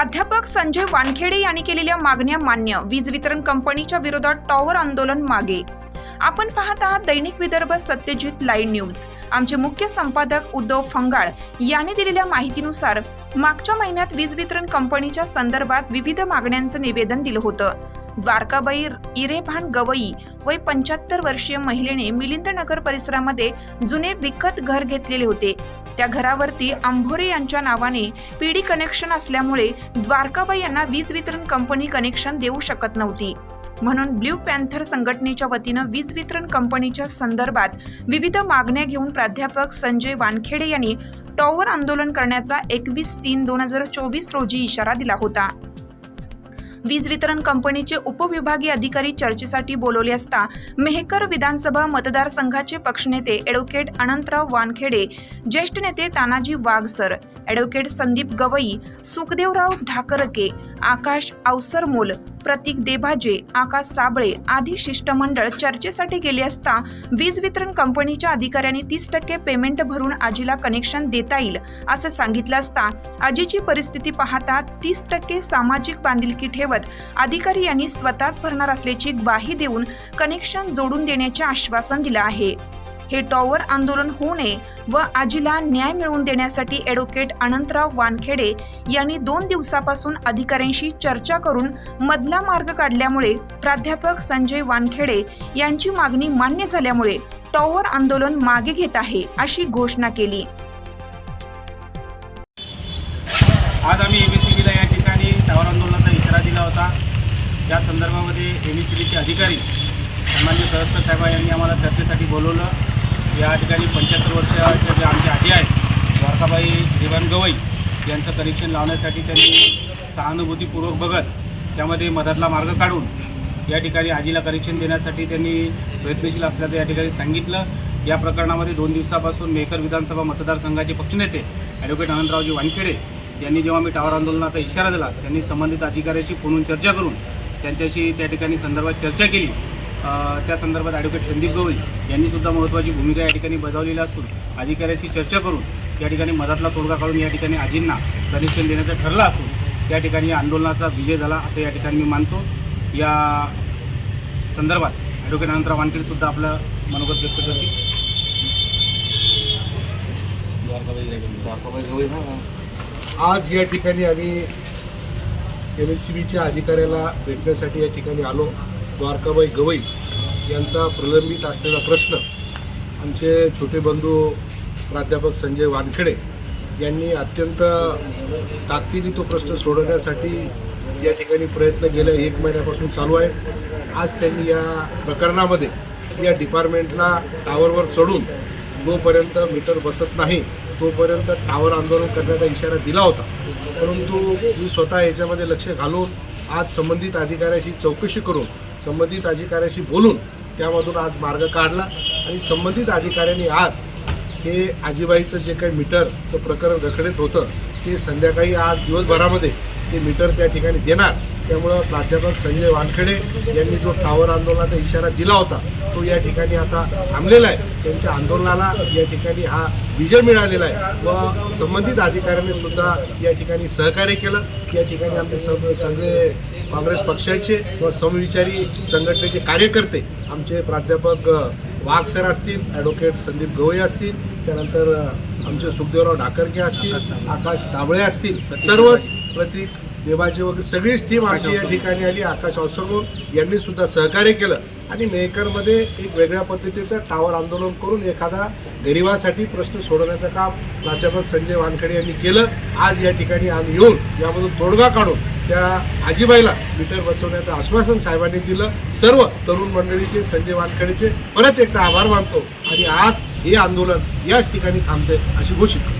प्राध्यापक संजय वानखेडे यांनी केलेल्या मागण्या मान्य. वीज वितरण कंपनीच्या विरोधात टॉवर आंदोलन मागे. आपण पाहत आहात दैनिक विदर्भ सत्यजित लाईव्ह न्यूज. आमचे मुख्य संपादक उद्धव फंगाळ यांनी दिलेल्या माहितीनुसार मागच्या महिन्यात वीज वितरण कंपनीच्या संदर्भात विविध मागण्यांचं निवेदन दिलं होतं. द्वारकाबाई इरेभान गवई वय पंच्याहत्तर वर्षीय महिलेने मिलिंद नगर परिसरामध्ये जुने विकत घर घेतलेले होते. त्या घरावरती आंभोरे यांच्या नावाने पीडी कनेक्शन असल्यामुळे द्वारकाबाई यांना वीज वितरण कंपनी कनेक्शन देऊ शकत नव्हती. म्हणून ब्ल्यू पॅन्थर संघटनेच्या वतीनं वीज वितरण कंपनीच्या संदर्भात विविध मागण्या घेऊन प्राध्यापक संजय वानखेडे यांनी टॉवर आंदोलन करण्याचा एकवीस तीन दोन हजार चोवीस रोजी इशारा दिला होता. वीज वितरण कंपनीचे उपविभागीय अधिकारी चर्चेसाठी बोलवले असता मेहकर विधानसभा मतदारसंघाचे पक्षनेते ॲडव्होकेट अनंतराव वानखेडे ज्येष्ठ नेते तानाजी वाघसर ॲडव्होकेट संदीप गवई सुखदेवराव ढाकरके आकाश अवसरमोल प्रतीक देभाजे आकाश साबळे आदी शिष्टमंडळ चर्चेसाठी गेले असता वीज वितरण कंपनीच्या अधिकाऱ्यांनी तीस टक्के पेमेंट भरून आजीला कनेक्शन देता येईल असं सांगितलं असता आजीची परिस्थिती पाहता तीस टक्के सामाजिक बांधिलकी ठेवत अधिकारी यांनी स्वतःच भरणार असल्याची ग्वाही देऊन कनेक्शन जोडून देण्याचे आश्वासन दिलं आहे. हे टॉवर आंदोलन होऊ नये व आजीला न्याय मिळवून देण्यासाठी ॲडव्होकेट अनंतराव वानखेडे यांनी दोन दिवसापासून अधिकाऱ्यांशी चर्चा करून मधला मार्ग काढल्यामुळे प्राध्यापक संजय वानखेडे यांची मागणी मान्य झाल्यामुळे टॉवर आंदोलन मागे घेत आहे अशी घोषणा केली. आज आम्ही एम या ठिकाणी टॉवर आंदोलनाचा इशारा दिला होता. त्या संदर्भामध्ये एम अधिकारी सन्मान्य कळसकर साहेब यांनी आम्हाला चर्चेसाठी बोलवलं. या ठिकाणी पंच्याहत्तर वर्षाच्या जे आमचे आजी आहेत द्वारकाबाई देवान गवई यांचं कनेक्शन लावण्यासाठी त्यांनी सहानुभूतीपूर्वक बघत त्यामध्ये मधातला मार्ग काढून या ठिकाणी आजीला कनेक्शन देण्यासाठी त्यांनी प्रयत्नशील असल्याचं या ठिकाणी सांगितलं. या प्रकरणामध्ये दोन दिवसापासून मेकर विधानसभा मतदारसंघाचे पक्षनेते ॲडव्होकेट अनंतरावजी वानखेडे यांनी जेव्हा मी टावर आंदोलनाचा इशारा दिला त्यांनी संबंधित अधिकाऱ्याशी फोनून चर्चा करून त्यांच्याशी त्या ठिकाणी संदर्भात चर्चा केली. त्या संदर्भात ॲडव्होकेट संदीप गवळी यांनीसुद्धा महत्त्वाची भूमिका या ठिकाणी बजावलेली असून अधिकाऱ्याशी चर्चा करून या ठिकाणी मधातला तोडगा काढून या ठिकाणी आजींना कनेक्शन देण्याचं ठरलं असून त्या ठिकाणी आंदोलनाचा विजय झाला असं या ठिकाणी मी मानतो. या संदर्भात ॲडव्होकेट अनंतराव वानखेडसुद्धा आपलं मनोगत व्यक्त करतील. आज या ठिकाणी आम्ही एम एस सी बीच्या अधिकाऱ्याला भेटण्यासाठी या ठिकाणी आलो. द्वारकाबाई गवई यांचा प्रलंबित असलेला प्रश्न आमचे छोटे बंधू प्राध्यापक संजय वानखेडे यांनी अत्यंत ताकदीने तो प्रश्न सोडवण्यासाठी या ठिकाणी प्रयत्न गेल्या एक महिन्यापासून चालू आहे. आज त्यांनी या प्रकरणामध्ये या डिपार्टमेंटला टावरवर चढून जोपर्यंत मीटर बसत नाही तोपर्यंत टावर आंदोलन करण्याचा इशारा दिला होता. परंतु मी स्वतः याच्यामध्ये लक्ष घालून आज संबंधित अधिकाऱ्याशी चौकशी करून संबंधित अधिकाऱ्याशी बोलून त्यामधून आज मार्ग काढला आणि संबंधित अधिकाऱ्यांनी आज हे आजीबाईचं जे काही मीटरचं प्रकरण रखडत होतं ते संध्याकाळी आज दिवसभरामध्ये ते मीटर त्या ठिकाणी देणार. त्यामुळं प्राध्यापक संजय वानखेडे यांनी जो टावर आंदोलनाचा इशारा दिला होता तो या ठिकाणी आता थांबलेला आहे. त्यांच्या आंदोलनाला या ठिकाणी हा विजय मिळालेला आहे. व संबंधित अधिकाऱ्यांनी सुद्धा या ठिकाणी सहकार्य केलं. या ठिकाणी आमचे सग सगळे काँग्रेस पक्षाचे किंवा समविचारी संघटनेचे कार्यकर्ते आमचे प्राध्यापक वाघ सर असतील ॲडव्होकेट संदीप गवई असतील त्यानंतर आमचे सुखदेवराव ढाकरके असतील आकाश साबळे असतील सर्वच प्रतीक देवाचे वगैरे सगळीच टीम आमची या ठिकाणी आली आकाश अवसरमोर यांनी सुद्धा सहकार्य केलं. आणि मेहकरमध्ये एक वेगळ्या पद्धतीचं टावर आंदोलन करून एखादा गरिबासाठी प्रश्न सोडवण्याचं काम प्राध्यापक संजय वानखेडे यांनी केलं. आज या ठिकाणी आम्ही येऊन यामधून तोडगा काढून त्या आजीबाईला मीटर बसवण्याचं आश्वासन साहेबांनी दिलं. सर्व तरुण मंडळीचे संजय वानखेडेचे परत एकदा आभार मानतो. आणि आज हे आंदोलन याच ठिकाणी थांबते अशी घोषित करतो.